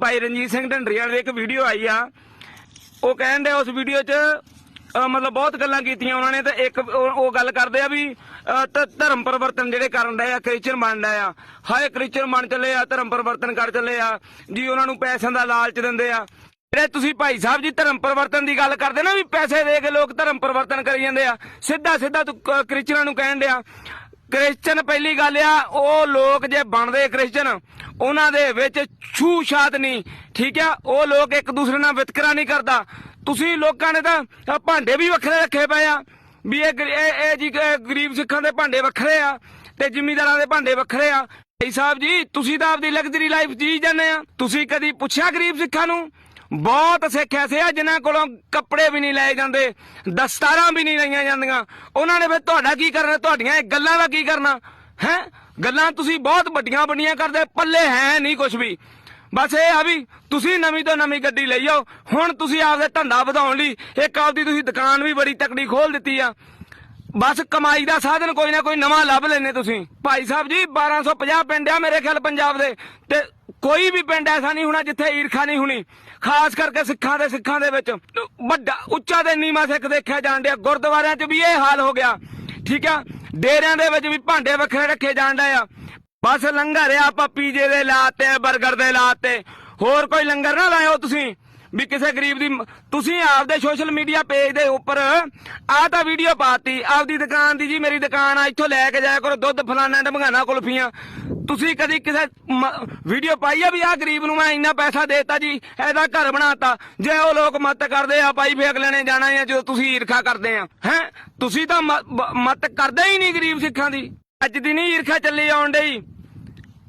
ਭਾਈ ਰਣਜੀਤ ਸਿੰਘ ਢੰਡਰੀ ਵਾਲੇ ਦੀ ਇੱਕ ਵੀਡੀਓ ਆਈ ਆ। ਉਹ ਕਹਿੰਦੇ ਉਸ ਵੀਡੀਓ 'ਚ ਮਤਲਬ ਬਹੁਤ ਗੱਲਾਂ ਕੀਤੀਆਂ ਉਹਨਾਂ ਨੇ ਤੇ ਇੱਕ ਉਹ ਗੱਲ ਕਰਦੇ ਆ ਵੀ ਧਰਮ ਪਰਿਵਰਤਨ ਜਿਹੜੇ ਕਰਨ ਡਏ ਆ ਕ੍ਰਿਸਚੀਅਨ ਬਣ ਆ। ਹਾਏ ਕ੍ਰਿਸਚਨ ਬਣ ਚੱਲੇ ਆ, ਧਰਮ ਪਰਿਵਰਤਨ ਕਰ ਚੱਲੇ ਆ, ਜੀ ਉਹਨਾਂ ਨੂੰ ਪੈਸਿਆਂ ਦਾ ਲਾਲਚ ਦਿੰਦੇ ਆ। ਜਿਹੜੇ ਤੁਸੀਂ ਭਾਈ ਸਾਹਿਬ ਜੀ ਧਰਮ ਪਰਿਵਰਤਨ ਦੀ ਗੱਲ ਕਰਦੇ ਨਾ ਵੀ ਪੈਸੇ ਦੇ ਕੇ ਲੋਕ ਧਰਮ ਪਰਿਵਰਤਨ ਕਰੀ ਜਾਂਦੇ ਆ ਸਿੱਧਾ ਸਿੱਧਾ ਤੂੰ ਕ- ਨੂੰ ਕਹਿਣ ਡਿਆ। ਕ੍ਰਿਸਚਨ ਪਹਿਲੀ ਗੱਲ ਆ, ਉਹ ਲੋਕ ਜੇ ਬਣਦੇ ਕ੍ਰਿਸਚਨ, ਉਹਨਾਂ ਦੇ ਵਿੱਚ ਛੂ ਛਾਤ ਨਹੀਂ, ਠੀਕ ਆ? ਉਹ ਲੋਕ ਇੱਕ ਦੂਸਰੇ ਨਾਲ ਵਿਤਕਰਾ ਨਹੀਂ ਕਰਦਾ। ਤੁਸੀਂ ਲੋਕਾਂ ਨੇ ਤਾਂ ਭਾਂਡੇ ਵੀ ਵੱਖਰੇ ਰੱਖੇ ਪਏ ਆ। ਵੀ ਇਹ ਇਹ ਜੀ ਗਰੀਬ ਸਿੱਖਾਂ ਦੇ ਭਾਂਡੇ ਵੱਖਰੇ ਆ ਤੇ ਜ਼ਿਮੀਂਦਾਰਾਂ ਦੇ ਭਾਂਡੇ ਵੱਖਰੇ ਆ। ਭਾਈ ਸਾਹਿਬ ਜੀ, ਤੁਸੀਂ ਤਾਂ ਆਪਦੀ ਲਗਜ਼ਰੀ ਲਾਈਫ ਜੀ ਜਾਂਦੇ ਆ। ਤੁਸੀਂ ਕਦੀ ਪੁੱਛਿਆ ਗਰੀਬ ਸਿੱਖਾਂ ਨੂੰ ਬਹੁਤ ਸਿੱਖ ਐਸੇ ਆ ਜਿਨ੍ਹਾਂ ਕੋਲੋਂ ਕੱਪੜੇ ਵੀ ਨਹੀਂ ਲਏ ਜਾਂਦੇ, ਦਸਤਾਰਾਂ ਵੀ ਨਹੀਂ ਲਈਆਂ ਜਾਂਦੀਆਂ। ਉਹਨਾਂ ਨੇ ਫਿਰ ਤੁਹਾਡਾ ਕੀ ਕਰਨਾ, ਤੁਹਾਡੀਆਂ ਇਹ ਗੱਲਾਂ ਦਾ ਕੀ ਕਰਨਾ? ਹੈ? ਗੱਲਾਂ ਤੁਸੀਂ ਬਹੁਤ ਵੱਡੀਆਂ ਵੱਡੀਆਂ ਕਰਦੇ, ਪੱਲੇ ਹੈ ਨਹੀਂ ਕੁਝ ਵੀ। ਬਸ ਇਹ ਆ ਵੀ ਤੁਸੀਂ ਨਵੀਂ ਤੋਂ ਨਵੀਂ ਗੱਡੀ ਲਈ ਆਓ। ਹੁਣ ਤੁਸੀਂ ਆਪਦੇ ਧੰਦਾ ਵਧਾਉਣ ਲਈ ਇੱਕ ਆਪਦੀ ਤੁਸੀਂ ਦੁਕਾਨ ਵੀ ਬੜੀ ਤਕੜੀ ਖੋਲ ਦਿੱਤੀ ਆ। ਬਸ ਕਮਾਈ ਦਾ ਸਾਧਨ ਕੋਈ ਨਾ ਕੋਈ ਨਵਾਂ ਲੱਭ ਲੈਨੇ ਤੁਸੀਂ। ਭਾਈ ਸਾਹਿਬ ਜੀ 1250 ਪਿੰਡ ਆ ਮੇਰੇ ਖਿਆਲ ਪੰਜਾਬ ਦੇ। ਤੇ ਕੋਈ ਵੀ ਪਿੰਡ ਐਸਾ ਨਹੀਂ ਹੋਣਾ ਜਿੱਥੇ ਈਰਖਾ ਨਹੀਂ ਹੋਣੀ। ਖਾਸ ਕਰਕੇ ਸਿੱਖਾਂ ਦੇ ਸਿੱਖਾਂ ਦੇ ਵਿੱਚ। ਵੱਡਾ, ਉੱਚਾ ਤੇ ਨੀਵਾਂ ਸਿੱਖ ਦੇਖਿਆ ਜਾਣ ਡਿਆ। ਗੁਰਦੁਆਰਿਆਂ 'ਚ ਵੀ ਇਹ ਹਾਲ ਹੋ ਗਿਆ। ਠੀਕ ਆ? ਡੇਰਿਆਂ ਦੇ ਵਿੱਚ ਵੀ ਭਾਂਡੇ ਵੱਖਰੇ ਰੱਖੇ ਜਾਣ ਡਏ ਆ। ਬਸ ਲੰਗਰ ਆ ਆਪਾਂ ਪੀਜੇ ਦੇ ਲਾਤੇ 버ਗਰ ਦੇ ਲਾਤੇ ਹੋਰ ਕੋਈ ਲੰਗਰ ਨਾ ਲਾਇਓ ਤੁਸੀਂ। ਵੀ ਕਿਸੇ ਗਰੀਬ ਦੀ ਤੁਸੀਂ ਆਪਦੇ ਸੋਸ਼ਲ ਮੀਡੀਆ ਪੇਜ ਦੇ ਉੱਪਰ ਆਹ ਤਾਂ ਵੀਡੀਓ ਪਾਤੀ, ਆਪਦੀ ਦੁਕਾਨ ਦੀ ਜੀ ਮੇਰੀ ਦੁਕਾਨ ਆ, ਇੱਥੋਂ ਲੈ ਕੇ ਜਾਇਆ ਕਰੋ, ਦੁੱਧ ਫਲਾਣਾ ਡਮਗਾਣਾ ਕੁਲਫੀਆਂ। ਤੁਸੀਂ ਕਦੀ ਕਿਸੇ ਵੀਡੀਓ ਪਾਈ ਆ ਵੀ ਆਹ ਗਰੀਬ ਨੂੰ ਮੈਂ ਇੰਨਾ ਪੈਸਾ ਦੇਤਾ ਜੀ, ਇਹਦਾ ਘਰ ਬਣਾਤਾ, ਜੇ ਉਹ ਲੋਕ ਮਤ ਕਰਦੇ ਆ ਭਾਈ ਫੇਕ ਲੈਣੇ ਜਾਣਾ ਹੈ ਜਦੋਂ ਤੁਸੀਂ ਈਰਖਾ ਕਰਦੇ ਆ, ਹੈ? ਤੁਸੀਂ ਤਾਂ ਮ- ਮਤ ਕਰਦੇ ਹੀ ਨਹੀਂ ਗਰੀਬ ਸਿੱਖਾਂ ਦੀ। ਅੱਜ ਦੀ ਨਹੀਂ ਈਰਖਾ ਚੱਲੀ ਆਉਣ ਡਈ।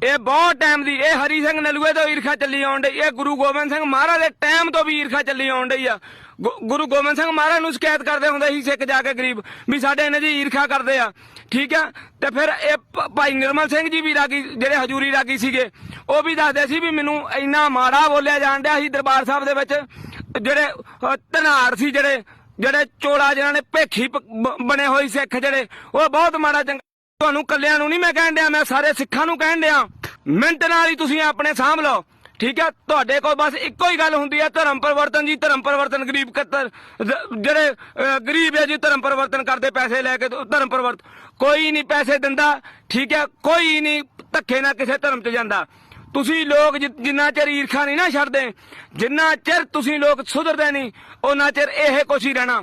ਇਹ ਬਹੁਤ ਟਾਈਮ ਦੀ, ਇਹ ਹਰੀ ਸਿੰਘ ਨਲੂਏ ਤੋਂ ਈਰਖਾ ਚੱਲੀ ਆਉਣ ਡਈ, ਇਹ ਗੁਰੂ ਗੋਬਿੰਦ ਸਿੰਘ ਮਹਾਰਾਜ ਦੇ ਟਾਈਮ ਤੋਂ ਵੀ ਈਰਖਾ ਚੱਲੀ ਆਉਣ ਡਈ ਆ। ਗੁ- ਗੁਰੂ ਗੋਬਿੰਦ ਸਿੰਘ ਮਹਾਰਾਜ ਨੂੰ ਸ਼ਿਕਾਇਤ ਕਰਦੇ ਹੁੰਦੇ ਸੀ ਸਿੱਖ ਜਾ ਕੇ ਗਰੀਬ, ਵੀ ਸਾਡੇ ਇਹਨਾਂ ਦੀ ਈਰਖਾ ਕਰਦੇ ਆ। ਠੀਕ ਆ? ਤੇ ਫਿਰ ਇਹ ਭਾਈ ਨਿਰਮਲ ਸਿੰਘ ਜੀ ਵੀ ਰਾਗੀ, ਜਿਹੜੇ ਹਜੂਰੀ ਰਾਗੀ ਸੀਗੇ, ਉਹ ਵੀ ਦੱਸਦੇ ਸੀ ਵੀ ਮੈਨੂੰ ਇੰਨਾ ਮਾੜਾ ਬੋਲਿਆ ਜਾਣ ਡਿਆ ਸੀ ਦਰਬਾਰ ਸਾਹਿਬ ਦੇ ਵਿੱਚ। ਜਿਹੜੇ ਧਨਾਰ ਸੀ ਜਿਹੜੇ ਜਿਹੜੇ ਚੋਲਾ ਜਿਹਨਾਂ ਨੇ ਭੇਖੀ ਬਣੇ ਹੋਏ ਸਿੱਖ ਜਿਹੜੇ, ਉਹ ਬਹੁਤ ਮਾੜਾ ਚੰਗਾ ਤੁਹਾਨੂੰ ਕੱਲਿਆਂ ਨੂੰ ਨਹੀਂ ਮੈਂ ਕਹਿਣ ਡਿਆ, ਮੈਂ ਸਾਰੇ ਸਿੱਖਾਂ ਨੂੰ ਕਹਿਣ ਡਿਆ। ਮਿੰਟ ਨਾਲ ਹੀ ਤੁਸੀਂ ਆਪਣੇ ਸਾਂਭ ਲਓ। ਠੀਕ ਹੈ? ਤੁਹਾਡੇ ਕੋਲ ਬਸ ਇੱਕੋ ਹੀ ਗੱਲ ਹੁੰਦੀ ਹੈ, ਧਰਮ ਪਰਿਵਰਤਨ ਜੀ, ਧਰਮ ਪਰਿਵਰਤਨ ਗਰੀਬ ਕਤਰ ਜਿਹੜੇ ਗਰੀਬ ਹੈ ਜੀ, ਧਰਮ ਪਰਿਵਰਤਨ ਕਰਦੇ ਪੈਸੇ ਲੈ ਕੇ, ਧਰਮ ਪਰਿਵਰਤਨ ਕੋਈ ਨਹੀਂ ਪੈਸੇ ਦਿੰਦਾ, ਠੀਕ ਹੈ? ਕੋਈ ਨਹੀਂ ਧੱਕੇ ਨਾਲ ਕਿਸੇ ਧਰਮ 'ਚ ਜਾਂਦਾ। ਤੁਸੀਂ ਲੋਕ ਜਿੰਨਾ ਚਿਰ ਈਰਖਾ ਨਹੀਂ ਨਾ ਛੱਡਦੇ, ਜਿੰਨਾ ਚਿਰ ਤੁਸੀਂ ਲੋਕ ਸੁਧਰਦੇ ਨਹੀਂ ਉਹਨਾਂ ਚਿਰ ਇਹ ਕੁਛ ਹੀ ਰਹਿਣਾ।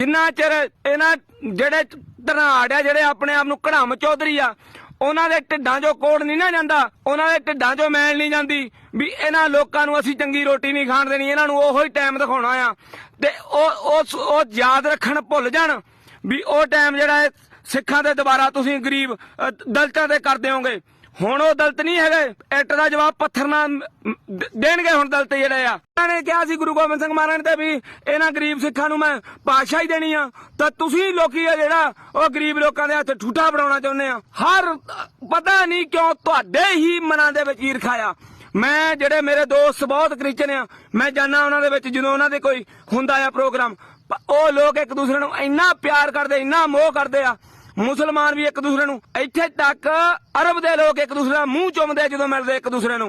ਜਿੰਨਾ ਚਿਰ ਇਹਨਾਂ ਜਿਹੜੇ ਧਨਾੜ ਆ ਜਿਹੜੇ ਆਪਣੇ ਆਪ ਨੂੰ ਕੜਾਮ ਚੌਧਰੀ ਆ ਉਹਨਾਂ ਦੇ ਢਿੱਡਾਂ 'ਚੋਂ ਕੋੜ ਨਹੀਂ ਨਾ ਜਾਂਦਾ, ਉਹਨਾਂ ਦੇ ਢਿੱਡਾਂ 'ਚੋਂ ਮੈਲ ਨਹੀਂ ਜਾਂਦੀ ਵੀ ਇਹਨਾਂ ਲੋਕਾਂ ਨੂੰ ਅਸੀਂ ਚੰਗੀ ਰੋਟੀ ਨਹੀਂ ਖਾਣ ਦੇਣੀ, ਇਹਨਾਂ ਨੂੰ ਉਹੋ ਹੀ ਟਾਈਮ ਦਿਖਾਉਣਾ ਆ। ਤੇ ਉਹ ਉਹ ਯਾਦ ਰੱਖਣ ਭੁੱਲ ਜਾਣ ਵੀ ਉਹ ਟਾਈਮ ਜਿਹੜਾ ਹੈ, ਸਿੱਖਾਂ ਦੇ ਦੁਬਾਰਾ ਤੁਸੀਂ ਗਰੀਬ ਦਲਤਾਂ ਦਲਿਤਾਂ ਦੇ ਕਰ ਦਿਓਗੇ ਹੁਣ ਉਹ ਦਲਤ ਨਹੀਂ ਹੈਗੇ। ਇੱਟ ਦਾ ਜਵਾਬ ਪੱਥਰ ਨਾਲ ਦੇਣਗੇ ਹੁਣ ਦਲਤ ਜਿਹੜੇ ਆ। ਉਹਨਾਂ ਨੇ ਕਿਹਾ ਸੀ ਗੁਰੂ ਗੋਬਿੰਦ ਸਿੰਘ ਮਹਾਰਾਜ ਤੇ ਵੀ ਇਹਨਾਂ ਗਰੀਬ ਸਿੱਖਾਂ ਨੂੰ ਮੈਂ ਪਾਤਸ਼ਾਹੀ ਦੇਣੀ ਆ। ਤਾਂ ਤੁਸੀਂ ਲੋਕੀ ਆ ਜਿਹੜਾ ਉਹ ਗਰੀਬ ਲੋਕਾਂ ਦੇ ਹੱਥ ਠੂਠਾ ਬਣਾਉਣਾ ਚਾਹੁੰਦੇ ਆ। ਹਰ, ਪਤਾ ਨਹੀਂ ਕਿਉਂ ਤੁਹਾਡੇ ਹੀ ਮਨਾਂ ਦੇ ਵਿੱਚ ਈਰਖਾ ਆ। ਮੈਂ ਜਿਹੜੇ ਮੇਰੇ ਦੋਸਤ ਬਹੁਤ ਕ੍ਰਿਸਚਨ ਆ, ਮੈਂ ਜਾਣਾ ਉਹਨਾਂ ਦੇ ਵਿੱਚ ਜਦੋਂ ਉਹਨਾਂ ਦੇ ਕੋਈ ਹੁੰਦਾ ਆ ਪ੍ਰੋਗਰਾਮ। ਉਹ ਲੋਕ ਇੱਕ ਦੂਸਰੇ ਨੂੰ ਇੰਨਾ ਪਿਆਰ ਕਰਦੇ, ਇੰਨਾ ਮੋਹ ਕਰਦੇ ਆ। ਮੁਸਲਮਾਨ ਵੀ ਇੱਕ ਦੂਸਰੇ ਨੂੰ, ਇੱਥੇ ਤੱਕ ਅਰਬ ਦੇ ਲੋਕ ਇੱਕ ਦੂਸਰੇ ਦਾ ਮੂੰਹ ਚੁੰਮਦੇ ਜਦੋਂ ਮਿਲਦੇ ਇੱਕ ਦੂਸਰੇ ਨੂੰ।